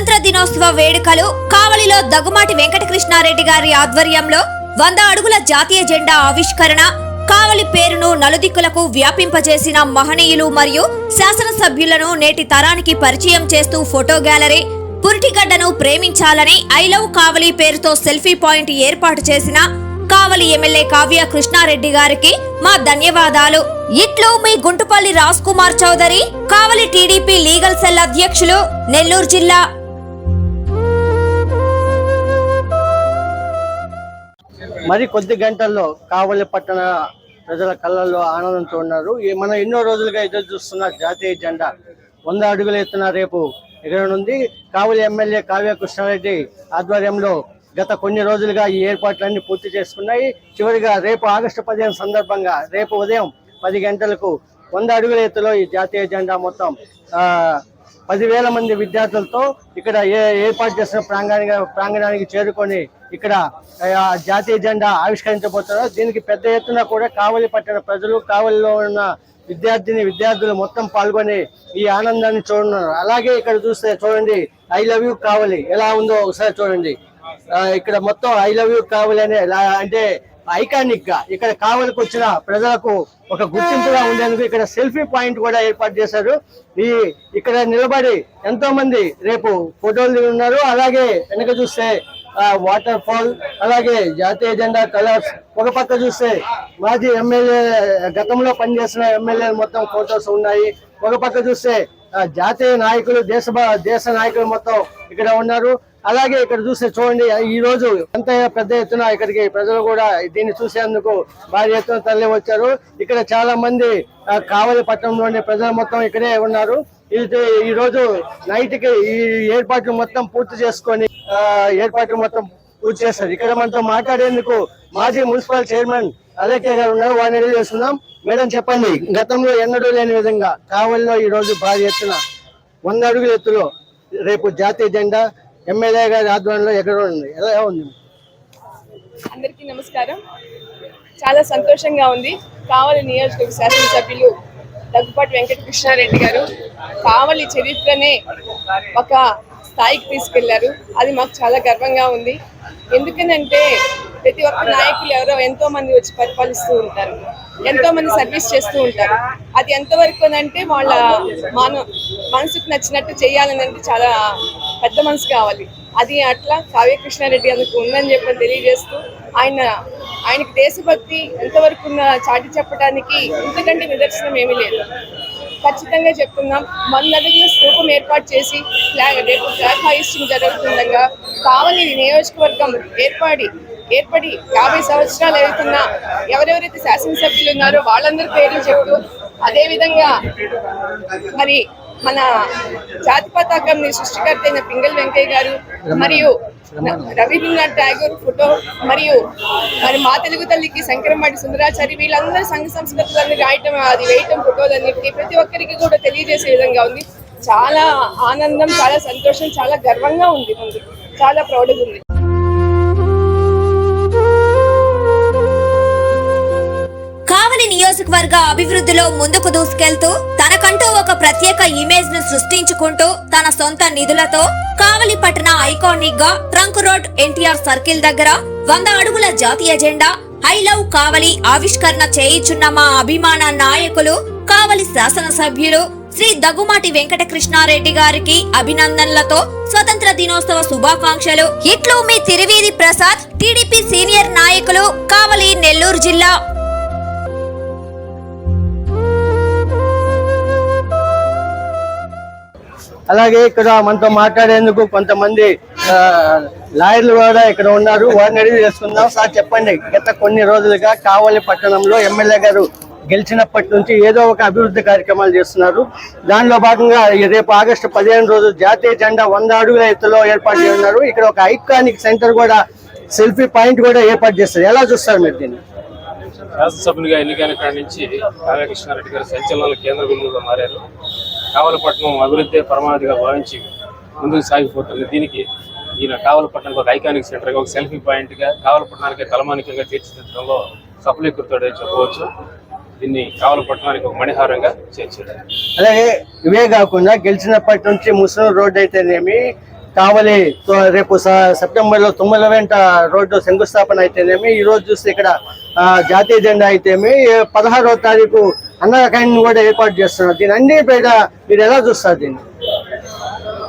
స్వతంత్ర దినోత్సవ వేడుకలు కావలిలో దగ్గుమాటి వెంకటకృష్ణారెడ్డి గారి ఆధ్వర్యంలో వంద అడుగుల జాతీయ జెండా ఆవిష్కరణ కావలి పేరును నలుదిక్కులకు వ్యాపింపజేసిన మహనీయులు మరియు శాసనసభ్యులను నేటి తరానికి పరిచయం చేస్తూ ఫోటో గ్యాలరీ పురిటిగడ్డను ప్రేమించాలని ఐ లవ్ కావలి పేరుతో సెల్ఫీ పాయింట్ ఏర్పాటు చేసిన కావలి ఎమ్మెల్యే కావ్య కృష్ణారెడ్డి గారికి మా ధన్యవాదాలు. ఇట్లు మీ Guntupalli Raj Kumar Chowdary Kavali TDP legal cell అధ్యక్షులు నెల్లూరు జిల్లా మరి కొద్ది గంటల్లో కావలి పట్టణ ప్రజల కళ్ళల్లో ఆనందంతో ఉన్నారు. ఈ మనం ఎన్నో రోజులుగా ఎదురు చూస్తున్న జాతీయ జెండా వంద అడుగుల ఎత్తున రేపు ఎగరనుంది. కావలి ఎమ్మెల్యే కావ్య కృష్ణారెడ్డి ఆధ్వర్యంలో గత కొన్ని రోజులుగా ఈ ఏర్పాట్లన్నీ పూర్తి చేసుకున్నాయి. చివరిగా రేపు ఆగస్టు పదిహేను సందర్భంగా రేపు ఉదయం పది గంటలకు వంద అడుగుల ఎత్తులో ఈ జాతీయ జెండా మొత్తం పదివేల మంది విద్యార్థులతో ఇక్కడ ఏ ఏర్పాటు చేసిన ప్రాంగణానికి ప్రాంగణానికి చేరుకొని ఇక్కడ జాతీయ జెండా ఆవిష్కరించబోతున్నారు. దీనికి పెద్ద ఎత్తున కూడా కావలి పట్టణ ప్రజలు కావలిలో ఉన్న విద్యార్థిని విద్యార్థులు మొత్తం పాల్గొని ఈ ఆనందాన్ని చూడన్నారు అలాగే ఇక్కడ చూస్తే చూడండి ఐ లవ్ యూ కావలి ఎలా ఉందో ఒకసారి చూడండి. ఇక్కడ మొత్తం ఐ లవ్ యూ కావలి అనే లా- అంటే ఐకానిక్గా ఇక్కడ కావలికి వచ్చిన ప్రజలకు ఒక గుర్తింపుగా ఉండేందుకు ఇక్కడ సెల్ఫీ పాయింట్ కూడా ఏర్పాటు చేశారు. ఈ ఇక్కడ నిలబడి ఎంతో మంది రేపు ఫోటోలు దిగి ఉన్నారు అలాగే వెనక చూస్తే వాటర్ ఫాల్ అలాగే జాతీయ జెండా కలర్స్ ఒక పక్క చూస్తే మాజీ ఎమ్మెల్యే గతంలో పనిచేసిన ఎమ్మెల్యేలు మొత్తం ఫోటోస్ ఉన్నాయి. ఒక పక్క చూస్తే జాతీయ నాయకులు దేశ దేశ నాయకులు మొత్తం ఇక్కడ ఉన్నారు. అలాగే ఇక్కడ చూస్తే చూడండి ఈ రోజు ఎంత పెద్ద ఎత్తున ఇక్కడికి ప్రజలు కూడా దీన్ని చూసేందుకు భారీ ఎత్తున తరలి వచ్చారు ఇక్కడ చాలా మంది కావలి పట్టణంలోని ప్రజలు మొత్తం ఇక్కడే ఉన్నారు. ఇది ఈ రోజు నైట్కి ఈ ఏర్పాట్లు మొత్తం పూర్తి చేసుకొని ఏర్పాట్లు మొత్తం పూర్తి చేస్తారు. ఇక్కడ మనతో మాట్లాడేందుకు మాజీ మున్సిపల్ చైర్మన్ అదే గారు ఉన్నారు. వారిని అడిగి చేస్తున్నాం మేడం చెప్పండి గతంలో ఎన్నడూ లేని విధంగా కావలిలో ఈ రోజు భారీ ఎత్తున వంద అడుగుల ఎత్తులో రేపు జాతీయ జెండా ఎమ్మెల్యే గారి ఆధ్వర్యంలో ఎక్కడ ఉంది? ఎలా ఉంది? అందరికీ నమస్కారం. చాలా సంతోషంగా ఉంది. కావలి నియోజకవర్గ శాసనసభ్యులు దగ్గుపాటి వెంకట కృష్ణారెడ్డి గారు కావలి చరిత్రనే ఒక స్థాయికి తీసుకెళ్ళారు. అది మాకు చాలా గర్వంగా ఉంది. ఎందుకనంటే ప్రతి ఒక్క నాయకులు ఎవరో ఎంతో మంది వచ్చి పరిపాలిస్తూ ఉంటారు. ఎంతో మంది సర్వీస్ చేస్తూ ఉంటారు. అది ఎంతవరకు అంటే వాళ్ళ మన మనసుకు నచ్చినట్టు చేయాలని అంటే చాలా పెద్ద మనసు కావాలి. అది అట్లా కావ్య కృష్ణారెడ్డి అందుకు ఉందని చెప్పి తెలియజేస్తూ ఆయన ఆయనకి దేశభక్తి ఎంతవరకు ఉన్న చాటి చెప్పడానికి ఇంతకంటే నిదర్శనం ఏమీ లేదు. ఖచ్చితంగా చెప్తున్నాం. మొన్న అడుగుల స్థూపం ఏర్పాటు చేసి ఫ్లాగ్ రేపు ఫ్లాగ్ హాయిస్టింగ్ జరుగుతుండగా కావలి నియోజకవర్గం ఏర్పడి ఏర్పడి యాభై సంవత్సరాలు అవుతున్నా ఎవరెవరైతే శాసనసభ్యులు ఉన్నారో వాళ్ళందరి పేర్లు చెప్తూ అదేవిధంగా మరి మన జాతి పతాకం సృష్టికర్త అయిన పింగళి వెంకయ్య గారు మరియు రవీంద్రనాథ్ ఠాగూర్ ఫోటో మరియు మరి మా తెలుగు తల్లికి శంకరమాటి సుందరాచారి వీళ్ళందరూ సంఘ సంస్కృతులన్నీ రాయటం అది వేయటం ఫోటోలన్నిటికీ ప్రతి ఒక్కరికి కూడా తెలియజేసే విధంగా ఉంది. చాలా ఆనందం చాలా సంతోషం చాలా గర్వంగా ఉంది ముందు. చాలా ప్రౌడ్గా ఉంది. కావలి నియోజకవర్గ అభివృద్ధిలో ముందుకు దూసుకెళ్తూ తనకంటూ ఒక ప్రత్యేక ఇమేజ్ను సృష్టించుకుంటూ తన సొంత నిధులతో కావలి పట్టణ ఐకానిక్గా ట్రంక్ రోడ్ ఎన్టీఆర్ సర్కిల్ దగ్గర వంద అడుగుల జాతీయ జెండా ఐ లవ్ కావలి ఆవిష్కరణ చేయించున్న మా అభిమాన నాయకులు కావలి శాసనసభ్యులు శ్రీ దగ్గుమాటి వెంకట కృష్ణారెడ్డి గారికి అభినందనలతో స్వతంత్ర దినోత్సవ శుభాకాంక్షలు. ఇట్లు మీ తిరువీరి ప్రసాద్ టీడీపీ సీనియర్ నాయకులు కావలి నెల్లూరు జిల్లా అలాగే ఇక్కడ మనతో మాట్లాడేందుకు కొంతమంది లాయర్లు కూడా ఇక్కడ ఉన్నారు. వారిని అడిగి చేసుకుందాం సార్ చెప్పండి. గత కొన్ని రోజులుగా కావలి పట్టణంలో ఎమ్మెల్యే గారు గెలిచినప్పటి నుంచి ఏదో ఒక అభివృద్ధి కార్యక్రమాలు చేస్తున్నారు. దానిలో భాగంగా ఈ రేపు ఆగస్టు పదిహేను రోజు జాతీయ జెండా వంద అడుగుల ఎత్తులో ఏర్పాటు చేస్తున్నారు ఇక్కడ ఒక ఐకానిక్ సెంటర్ కూడా సెల్ఫీ పాయింట్ కూడా ఏర్పాటు చేస్తారు. ఎలా చూస్తారు మీరు దీన్ని? శాసనసభ్యునిగా ఎన్నికైన కాడి నుంచి రాధాకృష్ణారెడ్డి గారు సంచలనాల కేంద్ర బిందువుగా మారారు. కావలపట్నం అభివృద్ధి పరమావధిగా భావించి ముందుకు సాగిపోతుంది. దీనికి ఈయన కావలపట్నంకి ఒక ఐకానిక్ సెంటర్గా ఒక సెల్ఫీ పాయింట్గా కావలపట్నానికి తలమానికంగా తీర్చిదిద్దడంలో సఫలీకృతుడని చెప్పవచ్చు. దీన్ని కావలపట్నానికి ఒక మణిహారంగా చేర్చాడు అలాగే ఇవే కాకుండా గెలిచినప్పటి నుంచి ముస్లిం రోడ్ అయితేనేమి కావలి రేపు సెప్టెంబర్లో తొమ్మిది వెంట రోడ్డు శంకుస్థాపన అయితేనేమి ఈరోజు చూస్తే ఇక్కడ జాతీయ జెండా అయితేమి పదహారవ తారీఖు అన్నకాయని కూడా ఏర్పాటు చేస్తున్నారు. దీని అన్ని పైన మీరు ఎలా చూస్తారు దీన్ని?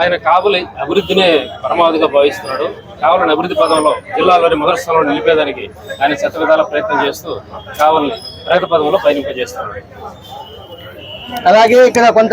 ఆయన కావలి అభివృద్ధినే పరమావధిగా భావిస్తున్నాడు. కావలిని అభివృద్ధి పదంలో జిల్లాలోని మొదటి స్థానంలో నిలిపేదానికి ఆయన శతవిధాల ప్రయత్నం చేస్తూ కావలిని ప్రగతి పదంలో పయనింపజేస్తున్నాడు. అలాగే ఇక్కడ కొంత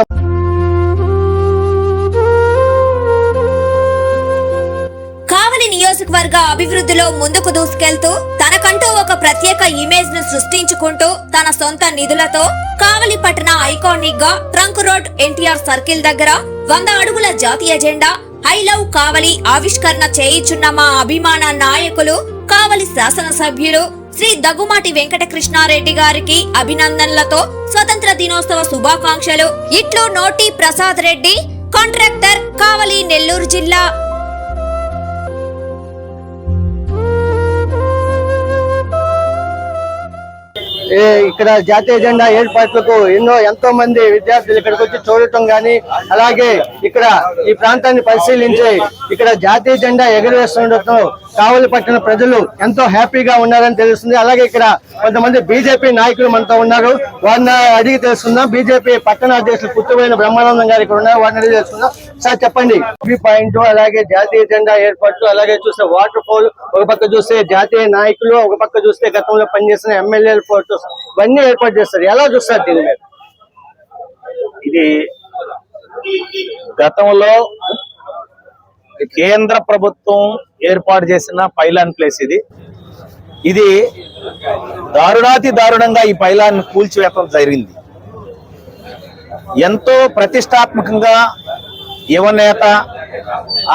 నియోజకవర్గ అభివృద్ధిలో ముందుకు దూసుకెళ్తూ తనకంటూ ఒక ప్రత్యేక ఇమేజ్ను సృష్టించుకుంటూ తన సొంత నిధులతో కావలి పట్టణ ఐకానిక్గా ట్రంక్ రోడ్ ఎన్టీఆర్ సర్కిల్ దగ్గర వంద అడుగుల జాతీయ జెండా ఐ లవ్ కావలి ఆవిష్కరణ చేయిచున్న మా అభిమాన నాయకులు కావలి శాసనసభ్యులు శ్రీ దగ్గుమాటి వెంకటకృష్ణారెడ్డి గారికి అభినందనలతో స్వతంత్ర దినోత్సవ శుభాకాంక్షలు. ఇట్లు నోటి ప్రసాద్ రెడ్డి కాంట్రాక్టర్ కావలి నెల్లూరు జిల్లా ఇక్కడ జాతీయ జెండా ఏర్పాట్లకు ఎన్నో ఎంతో మంది విద్యార్థులు ఇక్కడికి వచ్చి చూడటం గాని అలాగే ఇక్కడ ఈ ప్రాంతాన్ని పరిశీలించి ఇక్కడ జాతీయ జెండా ఎగురవేస్తుండటం కావలి పట్టిన ప్రజలు ఎంతో హ్యాపీగా ఉన్నారని తెలుస్తుంది. అలాగే ఇక్కడ కొంతమంది బీజేపీ నాయకులు మనతో ఉన్నారు. వారిని అడిగి తెలుసుకుందాం. బీజేపీ పట్టణ అధ్యక్షులు పుట్టుపోయిన బ్రహ్మానందం గారు ఇక్కడ ఉన్నారు. వారిని అడిగి తెలుసుకుందాం. సార్ చెప్పండి. ఈ పాయింట్ అలాగే జాతీయ జెండా ఏర్పాట్లు అలాగే చూస్తే వాటర్ ఫాల్ ఒక పక్క చూస్తే జాతీయ నాయకులు ఒక పక్క చూస్తే గతంలో పనిచేసిన ఎమ్మెల్యేల ఫోటోస్ ఇవన్నీ ఏర్పాటు చేస్తారు. ఎలా చూస్తారు దీని మీద ఇది గతంలో కేంద్ర ప్రభుత్వం ఏర్పాటు చేసిన పైలాన్ ప్లేస్ ఇది. ఇది దారుణాతి దారుణంగా ఈ పైలాన్ కూల్చివేతం జరిగింది. ఎంతో ప్రతిష్టాత్మకంగా యువనేత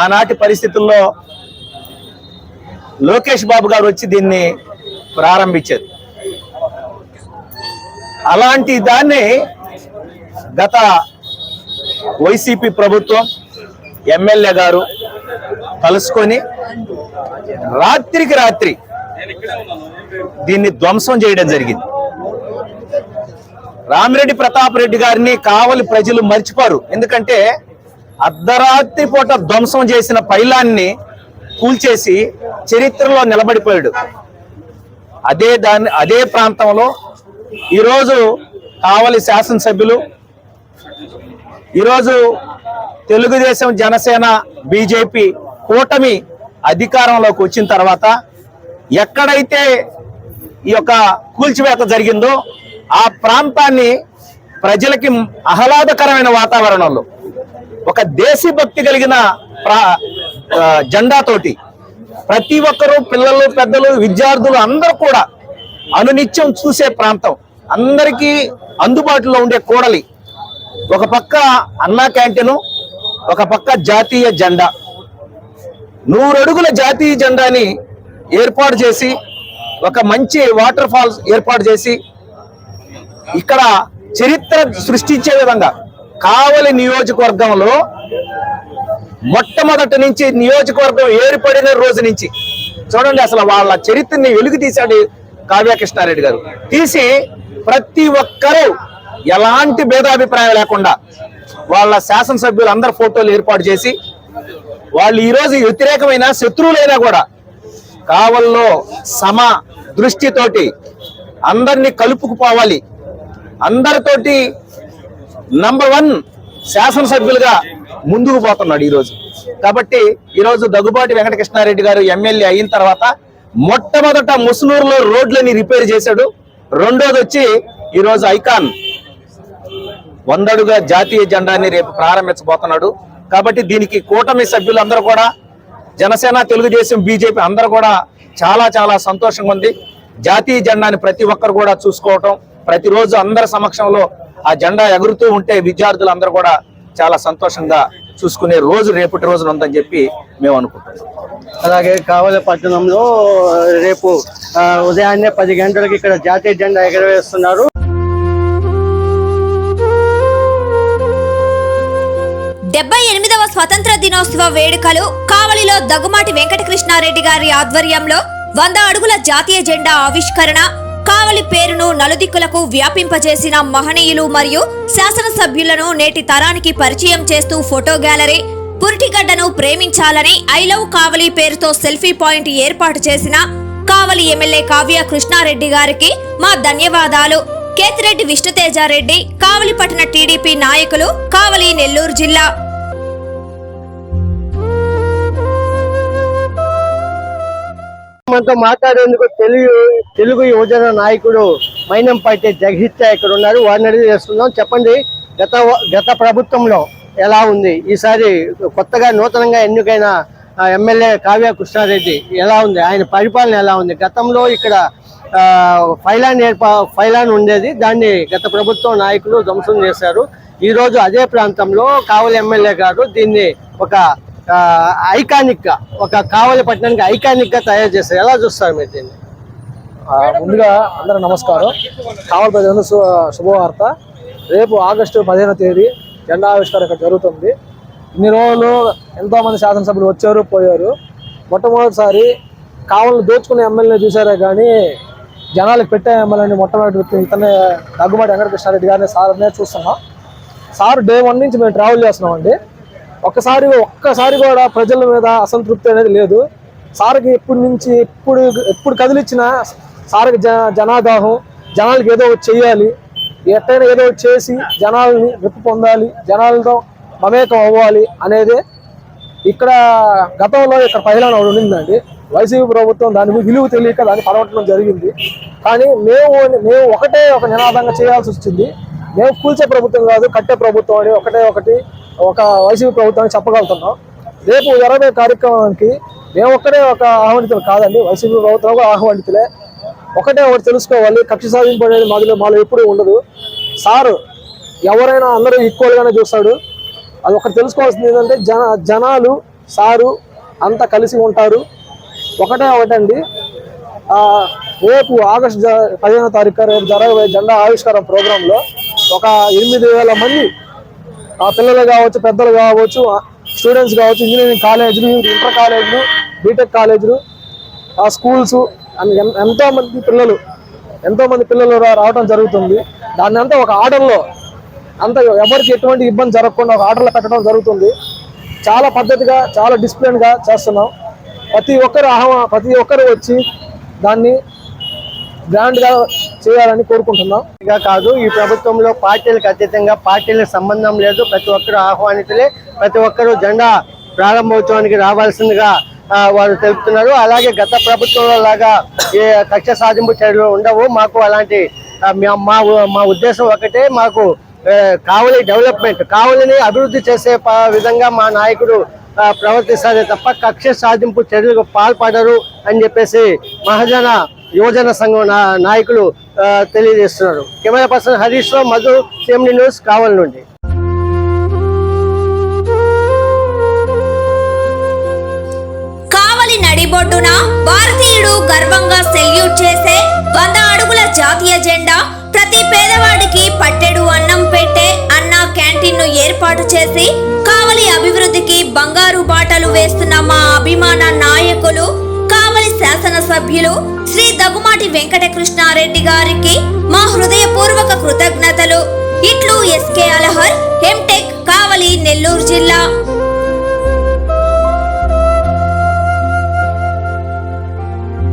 ఆనాటి పరిస్థితుల్లో లోకేష్ బాబు గారు వచ్చి దీన్ని ప్రారంభించారు. అలాంటి దాన్ని గత వైసీపీ ప్రభుత్వం ఎమ్మెల్యే గారు కలుసుకొని రాత్రికి రాత్రి దీన్ని ధ్వంసం చేయడం జరిగింది. రామిరెడ్డి ప్రతాప్ రెడ్డి గారిని కావలి ప్రజలు మర్చిపోరు. ఎందుకంటే అర్ధరాత్రి పూట ధ్వంసం చేసిన పైలాన్ని కూల్చేసి చరిత్రలో నిలబడిపోయాడు. అదే దాన్ని అదే ప్రాంతంలో ఈరోజు కావలి శాసనసభ్యులు ఈరోజు తెలుగుదేశం జనసేన బీజేపీ కూటమి అధికారంలోకి వచ్చిన తర్వాత ఎక్కడైతే ఈ యొక్క కూల్చివేత జరిగిందో ఆ ప్రాంతాన్ని ప్రజలకి ఆహ్లాదకరమైన వాతావరణంలో ఒక దేశభక్తి కలిగిన ప్రా- జెండాతోటి ప్రతి ఒక్కరూ పిల్లలు పెద్దలు విద్యార్థులు అందరూ కూడా అనునిత్యం చూసే ప్రాంతం. అందరికీ అందుబాటులో ఉండే కూడలి. ఒక పక్క అన్నా క్యాంటీను ఒక పక్క జాతీయ జెండా. నూరడుగుల జాతీయ జెండాని ఏర్పాటు చేసి ఒక మంచి వాటర్ ఫాల్స్ ఏర్పాటు చేసి ఇక్కడ చరిత్ర సృష్టించే విధంగా కావలి నియోజకవర్గంలో మొట్టమొదటి నుంచి నియోజకవర్గం ఏర్పడిన రోజు నుంచి చూడండి అసలు వాళ్ళ చరిత్రని వెలుగు తీశాడు కావ్యకృష్ణారెడ్డి గారు. తీసి ప్రతి ఒక్కరూ ఎలాంటి భేదాభిప్రాయం లేకుండా వాళ్ళ శాసనసభ్యులు అందరు ఫోటోలు ఏర్పాటు చేసి వాళ్ళు ఈరోజు వ్యతిరేకమైన శత్రువులైనా కూడా కావల్లో సమ దృష్టితోటి అందరినీ కలుపుకుపోవాలి. అందరితోటి నంబర్ వన్ శాసనసభ్యులుగా ముందుకు పోతున్నాడు ఈరోజు. కాబట్టి ఈరోజు దగ్గుబాటి వెంకటకృష్ణారెడ్డి గారు ఎమ్మెల్యే అయిన తర్వాత మొట్టమొదట ముసునూరులో రోడ్లని రిపేర్ చేశాడు. రెండోది వచ్చి ఈరోజు ఐకాన్ వందడుగా జాతీయ జెండాని రేపు ప్రారంభించబోతున్నాడు. కాబట్టి దీనికి కూటమి సభ్యులందరూ కూడా జనసేన తెలుగుదేశం బీజేపీ అందరూ కూడా చాలా చాలా సంతోషంగా ఉంది. జాతీయ జెండాని ప్రతి ఒక్కరు కూడా చూసుకోవటం ప్రతిరోజు అందరి సమక్షంలో ఆ జెండా ఎగురుతూ ఉంటే విద్యార్థులు అందరూ కూడా చాలా సంతోషంగా చూసుకునే రోజు రేపటి రోజున ఉందని చెప్పి మేము అనుకుంటున్నాం. అలాగే కావలి పట్టణంలో రేపు ఉదయాన్నే పది గంటలకు ఇక్కడ జాతీయ జెండా ఎగరవేస్తున్నారు. డెబ్బై ఎనిమిదవ స్వతంత్ర దినోత్సవ వేడుకలు కావలిలో దగ్గుమాటి వెంకటకృష్ణారెడ్డి గారి ఆధ్వర్యంలో వంద అడుగుల జాతీయ జెండా ఆవిష్కరణ కావలి పేరును నలుదిక్కులకు వ్యాపింపజేసిన మహనీయులు మరియు శాసనసభ్యులను నేటి తరానికి పరిచయం చేస్తూ ఫోటో గ్యాలరీ పురిటిగడ్డను ప్రేమించాలని ఐ లవ్ కావలి పేరుతో సెల్ఫీ పాయింట్ ఏర్పాటు చేసిన కావలి ఎమ్మెల్యే కావ్య కృష్ణారెడ్డి గారికి మా ధన్యవాదాలు. కేతిరెడ్డి విష్ణుతేజారెడ్డి కావలిపట్టణ టీడీపీ నాయకులు కావలి నెల్లూరు జిల్లా. మనతో మాట్లాడేందుకు తెలుగు తెలుగు యువజన నాయకుడు మైనంపాటి జగహిత్య ఇక్కడ ఉన్నారు. వారిని అడిగి చేస్తున్నాం చెప్పండి గత గత ప్రభుత్వంలో ఎలా ఉంది? ఈసారి కొత్తగా నూతనంగా ఎన్నికైన ఎమ్మెల్యే కావ్య కృష్ణారెడ్డి ఎలా ఉంది? ఆయన పరిపాలన ఎలా ఉంది? గతంలో ఇక్కడ ఫైలాన్ ఏర్పా ఫైలాన్ ఉండేది. దాన్ని గత ప్రభుత్వం నాయకులు ధ్వంసం చేశారు. ఈరోజు అదే ప్రాంతంలో కావలి ఎమ్మెల్యే గారు దీన్ని ఒక ఐకానిక్గా ఒక కావలి పట్టణానికి ఐకానిక్గా తయారు చేస్తారు ఎలా చూస్తారు మీరు దీన్ని? ముందుగా అందరూ నమస్కారం. కావలి ప్రజలు శుభవార్త. రేపు ఆగస్టు పదిహేనో తేదీ జెండా ఆవిష్కారం ఇక్కడ జరుగుతుంది. ఇన్ని రోజులు ఎంతో మంది శాసనసభ్యులు వచ్చారు పోయారు. మొట్టమొదటిసారి కావాలని దోచుకునే ఎమ్మెల్యే చూసారే కానీ జనాలకు పెట్టే ఎమ్మెల్యేని మొట్టమొదటి వ్యక్తి ఇతనే దగ్గుబాటి వెంకటకృష్ణారెడ్డి గారిని సార్నే చూస్తున్నాం. సార్ డే వన్ నుంచి మేము ట్రావెల్ చేస్తున్నాం అండి ఒక్కసారి ఒక్కసారి కూడా ప్రజల మీద అసంతృప్తి అనేది లేదు. సార్కి ఎప్పటి నుంచి ఎప్పుడు ఎప్పుడు కదిలిచ్చినా సార్కి జ జనాదాహం జనాలకి ఏదో ఒకటి చెయ్యాలి ఎట్టైనా ఏదో ఒకటి చేసి జనాలని మెప్పు పొందాలి జనాలతో మమేకం అవ్వాలి అనేది ఇక్కడ గతంలో ఇక్కడ పైలాన్ ఒకటి ఉండిందండి. వైసీపీ ప్రభుత్వం దాని మీద విలువ తెలియక దాన్ని పడవటం జరిగింది. కానీ మేము మేము ఒకటే ఒక నినాదంగా చేయాల్సి వచ్చింది. మేము కూల్చే ప్రభుత్వం కాదు కట్టే ప్రభుత్వం అని ఒకటే ఒకటి ఒక వైసీపీ ప్రభుత్వాన్ని చెప్పగలుగుతున్నాం. రేపు జరగే కార్యక్రమానికి మేము ఒక్కడే ఒక ఆహ్వానితులు కాదండి వైసీపీ ప్రభుత్వం కూడా ఆహ్వానితులే. ఒకటే ఒకటి తెలుసుకోవాలి కక్ష సాధింపు అనేది మాదిలో మాలో ఎప్పుడూ ఉండదు. సారు ఎవరైనా అందరూ ఈక్వల్గానే చూస్తాడు. అది ఒకటి తెలుసుకోవాల్సింది ఏంటంటే జన జనాలు సారు అంతా కలిసి ఉంటారు. ఒకటే ఒకటండి రేపు ఆగస్టు జ- పదిహేనో తారీఖు రేపు జరగబోయే జెండా ఆవిష్కారం ప్రోగ్రాంలో ఒక ఎనిమిది వేల మంది ఆ పిల్లలు కావచ్చు పెద్దలు కావచ్చు స్టూడెంట్స్ కావచ్చు ఇంజనీరింగ్ కాలేజీలు ఇంటర్ కాలేజీలు బీటెక్ కాలేజీలు ఆ స్కూల్స్ అని ఎన్- పిల్లలు ఎంతోమంది పిల్లలు రావడం జరుగుతుంది. దాన్ని అంతా ఒక ఆర్డర్లో అంత ఎవరికి ఎటువంటి ఇబ్బంది జరగకుండా ఒక ఆర్డర్లో పెట్టడం జరుగుతుంది. చాలా పద్ధతిగా చాలా డిసిప్లిన్గా చేస్తున్నాం. ప్రతి ఒక్కరు ఆహ్వా ప్రతి ఒక్కరు వచ్చి దాన్ని గ్రాండ్గా చేయాలని కోరుకుంటున్నాం. ఇక కాదు ఈ ప్రభుత్వంలో పార్టీలకు అతీతంగా పార్టీలకు సంబంధం లేదు. ప్రతి ఒక్కరు ఆహ్వానితులే. ప్రతి ఒక్కరు జెండా ప్రారంభోత్సవానికి రావాల్సిందిగా వారు తెలుపుతున్నారు. అలాగే గత ప్రభుత్వంలో లాగా ఏ కక్ష సాధింపు చర్యలు ఉండవు. మాకు అలాంటి మా- మా మా ఉద్దేశం ఒకటే. మాకు కావలి డెవలప్మెంట్ కావలిని అభివృద్ధి చేసే విధంగా మా నాయకుడు ప్రవర్తిస్తారే తప్ప కక్ష సాధింపు చర్యలకు పాల్పడరు అని చెప్పేసి మహాజన యువజన సంఘం నా- నాయకులు తెలియజేస్తున్నారు. Camera person Harish Rao Madhu CMD news Kavali నుండి. కావలి నడిబొడ్డున భారతీయుడు గర్వంగా సెల్యూట్ చేసే వంద అడుగుల జాతీయ జెండా ప్రతి పేదవాడికి పట్టెడు అన్నం పెట్టే అన్న క్యాంటీన్ను ఏర్పాటు చేసి కావలి అభివృద్ధికి బంగారు బాటలు వేస్తున్న మా అభిమాన నాయకులు శాసనసభ్యులు శ్రీ దగ్గుమాటి వెంకట కృష్ణారెడ్డి గారికి మా హృదయపూర్వక కృతజ్ఞతలు. ఇట్లు ఎస్కే అలహర్ ఎంటెక్ కావలి నెల్లూరు జిల్లా.